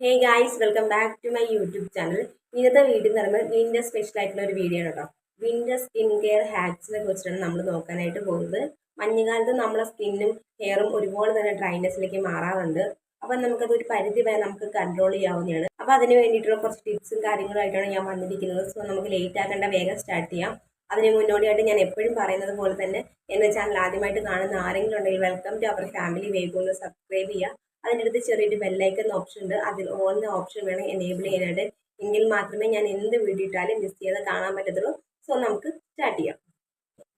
Hey guys welcome back to my YouTube channel ഇന്നത്തെ video എന്ന് പറയുമ്പോൾ വിന്റർ സ്പെഷ്യൽ ആയിട്ടുള്ള ഒരു വീഡിയോ ആണ് കേട്ടോ. വിന്റർ സ്കിൻ കെയർ ഹാക്സിനെ കുറിച്ചിട്ടാണ് നമ്മൾ നോക്കാനായിട്ട് പോകുന്നത്. മഞ്ഞുകാലത്ത് നമ്മളെ സ്കിന്നും ഹെയറും ഒരുപോലെ തന്നെ ഡ്രൈനെസ്സിലേക്ക് മാറാറുണ്ട്. അപ്പം നമുക്കത് ഒരു പരിധി വരെ നമുക്ക് കൺട്രോൾ ചെയ്യാവുന്നതാണ്. അപ്പോൾ അതിന് വേണ്ടിയിട്ടുള്ള കുറച്ച് ടിപ്സും കാര്യങ്ങളായിട്ടാണ് ഞാൻ വന്നിരിക്കുന്നത്. സോ നമുക്ക് ലേറ്റ് ആക്കേണ്ട വേഗം സ്റ്റാർട്ട് ചെയ്യാം. അതിന് മുന്നോടിയായിട്ട് ഞാൻ എപ്പോഴും പറയുന്നത് പോലെ തന്നെ എന്റെ ചാനൽ ആദ്യമായിട്ട് കാണുന്ന ആരെങ്കിലും ഉണ്ടെങ്കിൽ വെൽക്കം ടു അവർ ഫാമിലി വേഗം ഒന്ന് സബ്സ്ക്രൈബ് ചെയ്യുക. അതിന്റെ അടുത്ത് ചെറിയൊരു ബെല്ലൈക്കൻ ഓപ്ഷൻ ഉണ്ട്. അതിൽ ഓൺ ഓപ്ഷൻ വേണം എനേബിൾ ചെയ്യാനായിട്ട്. എങ്കിൽ മാത്രമേ ഞാൻ എന്ത് വീഡിയോ ഇട്ടാലും മിസ് ചെയ്യാതെ കാണാൻ പറ്റത്തുള്ളൂ. സോ നമുക്ക് സ്റ്റാർട്ട് ചെയ്യാം.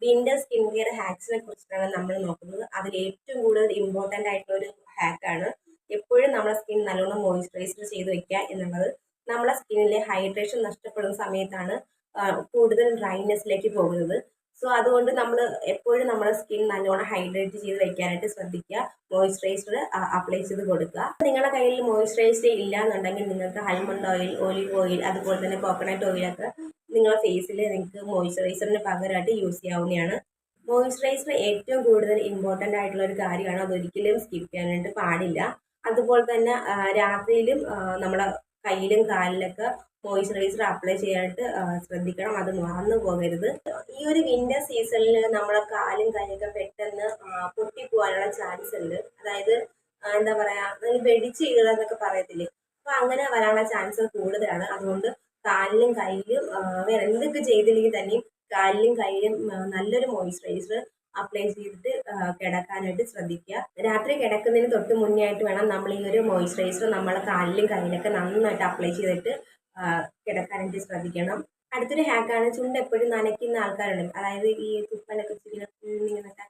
വിന്റർ സ്കിൻ കെയർ ഹാക്സിനെ കുറിച്ചിട്ടാണ് നമ്മൾ നോക്കുന്നത്. അതിൽ ഏറ്റവും കൂടുതൽ ഇമ്പോർട്ടന്റ് ആയിട്ടുള്ള ഒരു ഹാക്കാണ് എപ്പോഴും നമ്മുടെ സ്കിൻ നല്ലോണം മോയിസ്ചറൈസർ ചെയ്ത് വെക്കുക എന്നുള്ളത്. നമ്മുടെ സ്കിന്നിലെ ഹൈഡ്രേഷൻ നഷ്ടപ്പെടുന്ന സമയത്താണ് കൂടുതൽ ഡ്രൈനെസ്സിലേക്ക് പോകുന്നത്. സോ അതുകൊണ്ട് നമ്മൾ എപ്പോഴും നമ്മുടെ സ്കിൻ നല്ലോണം ഹൈഡ്രേറ്റ് ചെയ്ത് വെക്കാനായിട്ട് ശ്രദ്ധിക്കുക. മോയ്സ്ചറൈസർ അപ്ലൈ ചെയ്ത് കൊടുക്കുക. നിങ്ങളുടെ കയ്യിൽ മോയ്സ്ചറൈസർ ഇല്ല എന്നുണ്ടെങ്കിൽ നിങ്ങൾക്ക് ഹൽമണ്ട് ഓയിൽ ഒലിവ് ഓയിൽ അതുപോലെ തന്നെ കോക്കനട്ട് ഓയിലൊക്കെ നിങ്ങളുടെ ഫേസിൽ നിങ്ങൾക്ക് മോയ്സ്ചറൈസറിന് പകരമായിട്ട് യൂസ് ചെയ്യാവുന്നതാണ്. മോയ്സ്ചറൈസർ ഏറ്റവും കൂടുതൽ ഇമ്പോർട്ടന്റ് ആയിട്ടുള്ള ഒരു കാര്യമാണ്. അതൊരിക്കലും സ്കിപ്പ് ചെയ്യാനായിട്ട് പാടില്ല. അതുപോലെ തന്നെ രാത്രിയിലും നമ്മുടെ കയ്യിലും കാലിലൊക്കെ മോയ്സ്ചറൈസർ അപ്ലൈ ചെയ്യാനായിട്ട് ശ്രദ്ധിക്കണം. അത് മറന്നു പോകരുത്. ഈ ഒരു വിന്റർ സീസണിൽ നമ്മളെ കാലും കൈയൊക്കെ പെട്ടെന്ന് പൊട്ടിപ്പോകാനുള്ള ചാൻസ് ഉണ്ട്. അതായത് എന്താ പറയാ വെടിച്ചു കീറുക എന്നൊക്കെ പറയത്തില്ലേ? അപ്പൊ അങ്ങനെ വരാനുള്ള ചാൻസ് കൂടുതലാണ്. അതുകൊണ്ട് കാലിലും കയ്യിലും വേറെ എന്തൊക്കെ ചെയ്തില്ലെങ്കിൽ തന്നെയും കാലിലും കയ്യിലും നല്ലൊരു മോയ്സ്ചറൈസർ അപ്ലൈ ചെയ്തിട്ട് കിടക്കാനായിട്ട് ശ്രദ്ധിക്കുക. രാത്രി കിടക്കുന്നതിന് തൊട്ട് മുന്നേ ആയിട്ട് വേണം നമ്മൾ ഈ ഒരു മോയ്സ്ചറൈസർ നമ്മളെ കാലിലും കയ്യിലൊക്കെ നന്നായിട്ട് അപ്ലൈ ചെയ്തിട്ട് കിടക്കാനായിട്ട് ശ്രദ്ധിക്കണം. അടുത്തൊരു ഹാക്കാണ് ചുണ്ട് എപ്പോഴും നനയ്ക്കുന്ന ആൾക്കാരുണ്ടെങ്കിൽ അതായത് ഈ തുപ്പലൊക്കെ ഇങ്ങനൊക്കെ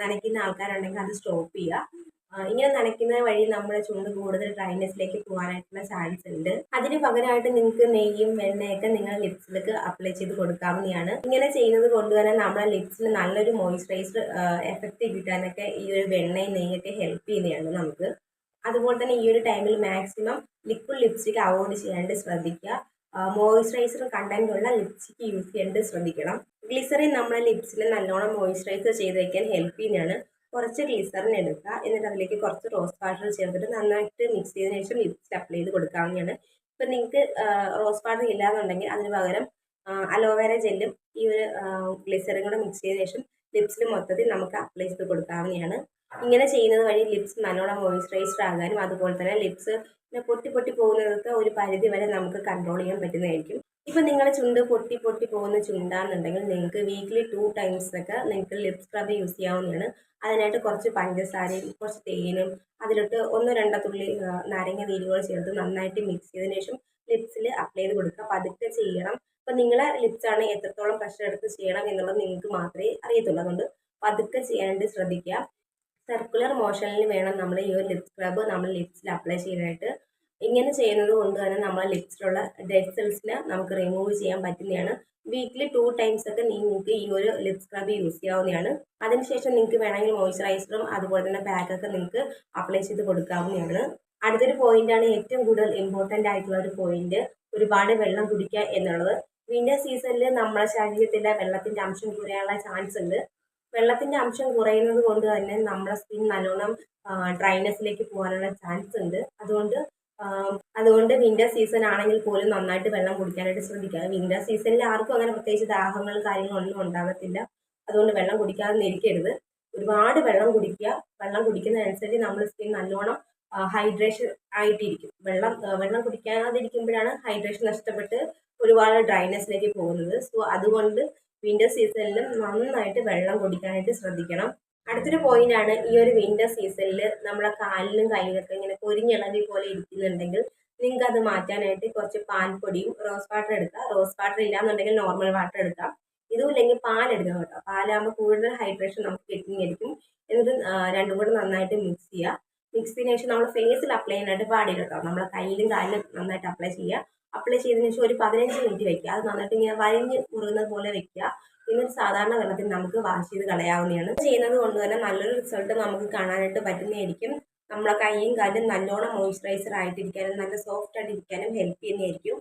നനയ്ക്കുന്ന ആൾക്കാരുണ്ടെങ്കിൽ അത് സ്റ്റോപ്പ് ചെയ്യുക. ഇങ്ങനെ നനയ്ക്കുന്നത് വഴി നമ്മുടെ ചുണ്ട് കൂടുതൽ ഡ്രൈനെസ്സിലേക്ക് പോകാനായിട്ടുള്ള ചാൻസ് ഉണ്ട്. അതിന് പകരമായിട്ട് നിങ്ങൾക്ക് നെയ്യും വെണ്ണയൊക്കെ നിങ്ങൾ ലിപ്സിലേക്ക് അപ്ലൈ ചെയ്ത് കൊടുക്കാവുന്നതാണ്. ഇങ്ങനെ ചെയ്യുന്നത് കൊണ്ട് തന്നെ നമ്മുടെ ലിപ്സിന് നല്ലൊരു മോയ്സ്ചറൈസർ എഫക്റ്റ് കിട്ടാനൊക്കെ ഈ ഒരു വെണ്ണയും നെയ്യൊക്കെ ഹെൽപ്പ് ചെയ്യുന്നതാണ് നമുക്ക്. അതുപോലെ തന്നെ ഈ ഒരു ടൈമിൽ മാക്സിമം ലിക്വിഡ് ലിപ്സ്റ്റിക് അവോയ്ഡ് ചെയ്യാണ്ട് ശ്രദ്ധിക്കുക. മോയ്സ്ചറൈസർ ഉള്ള ലിപ്സ്റ്റിക് യൂസ് ചെയ്യേണ്ടത് ശ്രദ്ധിക്കണം. ഗ്ലിസറിൻ നമ്മുടെ ലിപ്സിൽ നല്ലോണം മോയ്സ്ചറൈസർ ചെയ്ത് വയ്ക്കാൻ ഹെൽപ്പ് ചെയ്യുന്നതാണ്. കുറച്ച് ഗ്ലിസറിൻ എടുക്കുക. എന്നിട്ട് അതിലേക്ക് കുറച്ച് റോസ് വാട്ടർ ചേർത്തിട്ട് നന്നായിട്ട് മിക്സ് ചെയ്തതിനു ശേഷം ലിപ്സിൽ അപ്ലൈ ചെയ്ത് കൊടുക്കാവുന്നതാണ്. ഇപ്പം നിങ്ങൾക്ക് റോസ് വാട്ടർ ഇല്ലാന്നുണ്ടെങ്കിൽ അതിന് പകരം അലോവേര ജെല്ലും ഈ ഒരു ഗ്ലിസറിൻ കൂടെ മിക്സ് ചെയ്ത ശേഷം ലിപ്സിൽ മൊത്തത്തിൽ നമുക്ക് അപ്ലൈ ചെയ്ത് കൊടുക്കാവുന്നതാണ്. ഇങ്ങനെ ചെയ്യുന്നത് വഴി ലിപ്സ് നല്ലോണം മോയിസ്ചറൈസ്ഡ് ആകാനും അതുപോലെ തന്നെ ലിപ്സ് പൊട്ടി പൊട്ടി പോകുന്നതൊക്കെ ഒരു പരിധി വരെ നമുക്ക് കൺട്രോൾ ചെയ്യാൻ പറ്റുന്നതായിരിക്കും. ഇപ്പം നിങ്ങളുടെ ചുണ്ട് പൊട്ടി പൊട്ടി പോകുന്ന ചുണ്ടാണെന്നുണ്ടെങ്കിൽ നിങ്ങൾക്ക് വീക്കിലി ടു ടൈംസ് ഒക്കെ നിങ്ങൾക്ക് ലിപ് സ്ക്രബ് യൂസ് ചെയ്യാവുന്നതാണ്. അതിനായിട്ട് കുറച്ച് പഞ്ചസാരയും കുറച്ച് തേനും അതിലിട്ട് ഒന്നോ രണ്ടോ തുള്ളി നാരങ്ങ നീരുകൾ ചേർത്ത് നന്നായിട്ട് മിക്സ് ചെയ്തതിനു ശേഷം ലിപ്സിൽ അപ്ലൈ ചെയ്ത് കൊടുക്കുക. പതുക്കെ ചെയ്യണം. അപ്പം നിങ്ങളെ ലിപ്സാണ് എത്രത്തോളം പ്രഷർ എടുത്ത് ചെയ്യണം എന്നുള്ളത് നിങ്ങൾക്ക് മാത്രമേ അറിയത്തുള്ളൂ. അതുകൊണ്ട് പതുക്കെ ചെയ്യാനായിട്ട് ശ്രദ്ധിക്കുക. സർക്കുലർ മോഷനിൽ വേണം നമ്മൾ ഈ ഒരു ലിപ് സ്ക്രബ് നമ്മൾ ലിപ്സിൽ അപ്ലൈ ചെയ്യാനായിട്ട്. ഇങ്ങനെ ചെയ്യുന്നത് കൊണ്ട് തന്നെ നമ്മളെ ലിപ്സിലുള്ള ഡെഡ് സെൽസിനെ നമുക്ക് റിമൂവ് ചെയ്യാൻ പറ്റുന്നതാണ്. വീക്ക്ലി ടു ടൈംസ് ഒക്കെ നിങ്ങൾക്ക് ഈ ഒരു ലിപ് സ്ക്രബ് യൂസ് ചെയ്യാവുന്നതാണ്. അതിനുശേഷം നിങ്ങൾക്ക് വേണമെങ്കിൽ മോയ്സ്ചറൈസറും അതുപോലെ തന്നെ പാക്കൊക്കെ നിങ്ങൾക്ക് അപ്ലൈ ചെയ്ത് കൊടുക്കാവുന്നതാണ്. അടുത്തൊരു പോയിന്റാണ് ഏറ്റവും കൂടുതൽ ഇമ്പോർട്ടന്റ് ആയിട്ടുള്ള ഒരു പോയിന്റ് ഒരുപാട് വെള്ളം കുടിക്കുക എന്നുള്ളത്. വിന്റർ സീസണിൽ നമ്മുടെ ശരീരത്തിലെ വെള്ളത്തിന്റെ അംശം കുറയാനുള്ള ചാൻസ് ഉണ്ട്. വെള്ളത്തിന്റെ അംശം കുറയുന്നത് കൊണ്ട് തന്നെ നമ്മുടെ സ്കിൻ നല്ലോണം ഡ്രൈനെസ്സിലേക്ക് പോകാനുള്ള ചാൻസ് ഉണ്ട്. അതുകൊണ്ട് അതുകൊണ്ട് വിന്റർ സീസൺ ആണെങ്കിൽ പോലും നന്നായിട്ട് വെള്ളം കുടിക്കാനായിട്ട് ശ്രദ്ധിക്കുക. വിന്റർ സീസണിൽ ആർക്കും അങ്ങനെ പ്രത്യേകിച്ച് ദാഹങ്ങൾ കാര്യങ്ങളൊന്നും ഉണ്ടാകത്തില്ല. അതുകൊണ്ട് വെള്ളം കുടിക്കാതെ നിൽക്കരുത്. ഒരുപാട് വെള്ളം കുടിക്കുക. വെള്ളം കുടിക്കുന്നതനുസരിച്ച് നമ്മുടെ സ്കിൻ നല്ലോണം ഹൈഡ്രേഷൻ ആയിട്ടിരിക്കും. വെള്ളം വെള്ളം കുടിക്കാതിരിക്കുമ്പോഴാണ് ഹൈഡ്രേഷൻ നഷ്ടപ്പെട്ട് ഒരുപാട് ഡ്രൈനെസ്സിലേക്ക് പോകുന്നത്. സോ അതുകൊണ്ട് വിന്റർ സീസണിലും നന്നായിട്ട് വെള്ളം കുടിക്കാനായിട്ട് ശ്രദ്ധിക്കണം. അടുത്തൊരു പോയിന്റ് ആണ് ഈ ഒരു വിന്റർ സീസണിൽ നമ്മളെ കാലിലും കയ്യിലൊക്കെ ഇങ്ങനെ പൊരിഞ്ഞിളകി പോലെ ഇരിക്കുന്നുണ്ടെങ്കിൽ നിങ്ങൾക്ക് അത് മാറ്റാനായിട്ട് കുറച്ച് പാൽപ്പൊടിയും റോസ് വാട്ടർ എടുക്കുക. റോസ് വാട്ടർ ഇല്ലാന്നുണ്ടെങ്കിൽ നോർമൽ വാട്ടർ എടുക്കാം. ഇതും ഇല്ലെങ്കിൽ പാൽ എടുക്കാം കേട്ടോ. പാലാകുമ്പോൾ കൂടുതൽ ഹൈഡ്രേഷൻ നമുക്ക് കിട്ടുന്നതായിരിക്കും. എന്നിട്ട് രണ്ടും കൂടെ നന്നായിട്ട് മിക്സ് ചെയ്യുക. മിക്സ് ചെയ്തതിനു ശേഷം നമ്മൾ ഫേസിൽ അപ്ലൈ ചെയ്യാനായിട്ട് പാടില്ല കേട്ടോ. നമ്മളെ കയ്യിലും കാലിലും നന്നായിട്ട് അപ്ലൈ ചെയ്യുക. അപ്ലൈ ചെയ്തതിന് ശേഷം ഒരു പതിനഞ്ച് മിനിറ്റ് വെക്കുക. അത് നന്നായിട്ട് ഇങ്ങനെ വരിഞ്ഞ് മുറുകുന്നത് പോലെ വെക്കുക. എന്നിട്ട് സാധാരണ വെള്ളത്തിൽ നമുക്ക് വാഷ് ചെയ്ത് കളയാവുന്നതാണ്. ചെയ്യുന്നത് കൊണ്ട് തന്നെ നല്ലൊരു റിസൾട്ട് നമുക്ക് കാണാനായിട്ട് പറ്റുന്നതായിരിക്കും. നമ്മളെ കൈയും കാലും നല്ലോണം മോയ്സ്ചറൈസർ ആയിട്ടിരിക്കാനും നല്ല സോഫ്റ്റ് ആയിട്ടിരിക്കാനും ഹെൽപ്പ് ചെയ്യുന്നതായിരിക്കും.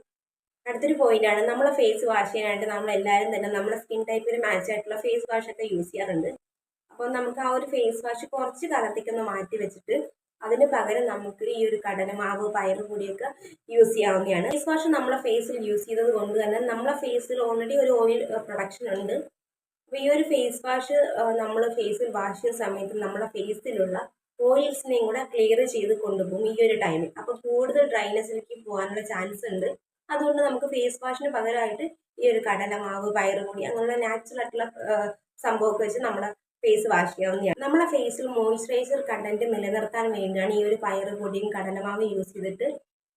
അടുത്തൊരു പോയിന്റ് ആണ് നമ്മളെ ഫേസ് വാഷ് ചെയ്യാനായിട്ട് നമ്മൾ എല്ലാവരും തന്നെ നമ്മുടെ സ്കിൻ ടൈപ്പിന് മാച്ച് ആയിട്ടുള്ള ഫേസ് വാഷ് ഒക്കെ യൂസ് ചെയ്യാറുണ്ട്. അപ്പോൾ നമുക്ക് ആ ഒരു ഫേസ് വാഷ് കുറച്ച് കാലത്തേക്കൊന്ന് മാറ്റി വെച്ചിട്ട് അതിന് പകരം നമുക്ക് ഈ ഒരു കടലമാവ് പയറുപൊടിയൊക്കെ യൂസ് ചെയ്യാവുന്നതാണ്. ഫേസ് വാഷ് നമ്മളെ ഫേസിൽ യൂസ് ചെയ്തത് കൊണ്ട് തന്നെ നമ്മളെ ഫേസിൽ ഓൾറെഡി ഒരു ഓയിൽ പ്രൊഡക്ഷൻ ഉണ്ട്. അപ്പോൾ ഈ ഒരു ഫേസ് വാഷ് നമ്മൾ ഫേസിൽ വാഷ് ചെയ്യുന്ന സമയത്ത് നമ്മുടെ ഫേസിലുള്ള ഓയിൽസിനെയും കൂടെ ക്ലിയർ ചെയ്ത് കൊണ്ടുപോകും ഈ ഒരു ടൈമിൽ അപ്പോൾ കൂടുതൽ ഡ്രൈനെസ്സിലേക്ക് പോകാനുള്ള ചാൻസ് ഉണ്ട്. അതുകൊണ്ട് നമുക്ക് ഫേസ് വാഷിന് പകരമായിട്ട് ഈ ഒരു കടലമാവ് പയറുപൊടി അങ്ങനെയുള്ള നാച്ചുറൽ ആയിട്ടുള്ള സംഭവമൊക്കെ വെച്ച് നമ്മുടെ ഫേസ് വാഷ് ചെയ്യാവുന്നതാണ്. നമ്മുടെ ഫേസിൽ മോയ്സ്ചറൈസർ കണ്ടന്റ് നിലനിർത്താൻ വേണ്ടിയാണ് ഈ ഒരു പയറുപൊടിയും കടലമാവും യൂസ് ചെയ്തിട്ട്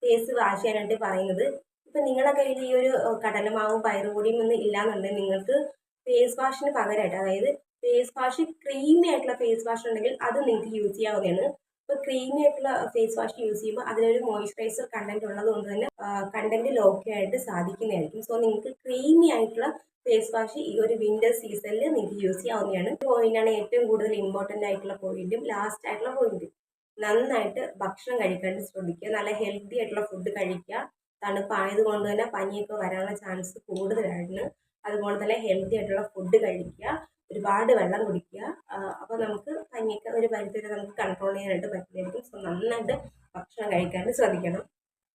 ഫേസ് വാഷ് ചെയ്യാനായിട്ട് പറയുന്നത്. ഇപ്പം നിങ്ങളുടെ കയ്യിൽ ഈ ഒരു കടലമാവും പയറുപൊടിയും ഒന്നും ഇല്ലാന്നുണ്ടെങ്കിൽ നിങ്ങൾക്ക് ഫേസ് വാഷിന് പകരമായിട്ട് അതായത് ഫേസ് വാഷ് ക്രീമി ആയിട്ടുള്ള ഫേസ് വാഷ് ഉണ്ടെങ്കിൽ അത് നിങ്ങൾക്ക് യൂസ് ചെയ്യാവുന്നതാണ്. ഇപ്പോൾ ക്രീമി ആയിട്ടുള്ള ഫേസ് വാഷ് യൂസ് ചെയ്യുമ്പോൾ അതിലൊരു മോയ്സ്ചറൈസർ കണ്ടന്റ് ഉള്ളത് കൊണ്ട് തന്നെ കണ്ടന്റ് ലോക്കി ആയിട്ട് സാധിക്കുന്നതായിരിക്കും. സോ നിങ്ങൾക്ക് ക്രീമി ആയിട്ടുള്ള ഫേസ് വാഷ് ഈ ഒരു വിന്റർ സീസണിൽ നിങ്ങൾക്ക് യൂസ് ചെയ്യാവുന്നതാണ്. പോയിന്റാണ് ഏറ്റവും കൂടുതൽ ഇമ്പോർട്ടന്റ് ആയിട്ടുള്ള പോയിന്റും ലാസ്റ്റ് ആയിട്ടുള്ള പോയിന്റും നന്നായിട്ട് ഭക്ഷണം കഴിക്കാൻ ശ്രദ്ധിക്കുക. നല്ല ഹെൽത്തി ആയിട്ടുള്ള ഫുഡ് കഴിക്കുക. തണുപ്പായത് കൊണ്ട് തന്നെ പനിയൊക്കെ വരാനുള്ള ചാൻസ് കൂടുതലാണ്. അതുപോലെ തന്നെ ഹെൽത്തി ആയിട്ടുള്ള ഫുഡ് കഴിക്കുക. ഒരുപാട് വെള്ളം കുടിക്കുക. അപ്പോൾ നമുക്ക് പനിയൊക്കെ ഒരു പരിധി വരെ നമുക്ക് കൺട്രോൾ ചെയ്യാനായിട്ട് പറ്റുന്നതായിരിക്കും സോ നന്നായിട്ട് ഭക്ഷണം കഴിക്കാനായിട്ട് ശ്രദ്ധിക്കണം.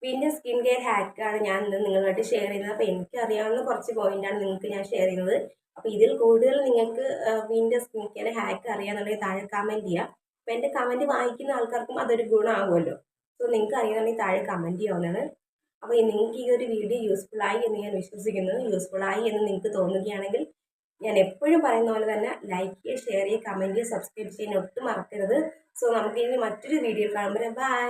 പിന്നെ സ്കിൻ കെയർ ഹാക്കാണ് ഞാൻ ഇന്ന് നിങ്ങളുമായിട്ട് ഷെയർ ചെയ്യുന്നത്. അപ്പോൾ എനിക്ക് അറിയാവുന്ന കുറച്ച് പോയിന്റാണ് നിങ്ങൾക്ക് ഞാൻ ഷെയർ ചെയ്യുന്നത്. അപ്പോൾ ഇതിൽ കൂടുതൽ നിങ്ങൾക്ക് വീണ്ടും സ്കിൻ കെയർ ഹാക്ക് അറിയാന്നുണ്ടെങ്കിൽ താഴെ കമന്റ് ചെയ്യുക അപ്പോൾ എന്റെ കമന്റ് വായിക്കുന്ന ആൾക്കാർക്കും അതൊരു ഗുണമാകുമല്ലോ. സോ നിങ്ങൾക്ക് അറിയാന്നുണ്ടെങ്കിൽ താഴെ കമന്റ് ചെയ്യാവുന്നതാണ്. അപ്പോൾ നിങ്ങൾക്ക് ഈ ഒരു വീഡിയോ യൂസ്ഫുൾ ആയി എന്ന് ഞാൻ വിശ്വസിക്കുന്നു. യൂസ്ഫുൾ ആയി എന്ന് നിങ്ങൾക്ക് തോന്നുകയാണെങ്കിൽ ഞാൻ എപ്പോഴും പറയുന്ന പോലെ തന്നെ ലൈക്ക് ചെയ്യുക ഷെയർ ചെയ്യുക കമന്റ് ചെയ്യുക സബ്സ്ക്രൈബ് ചെയ്യാൻ ഒട്ടും മറക്കരുത്. സോ നമുക്ക് ഇനി മറ്റൊരു വീഡിയോ കാണുമ്പോൾ ബൈ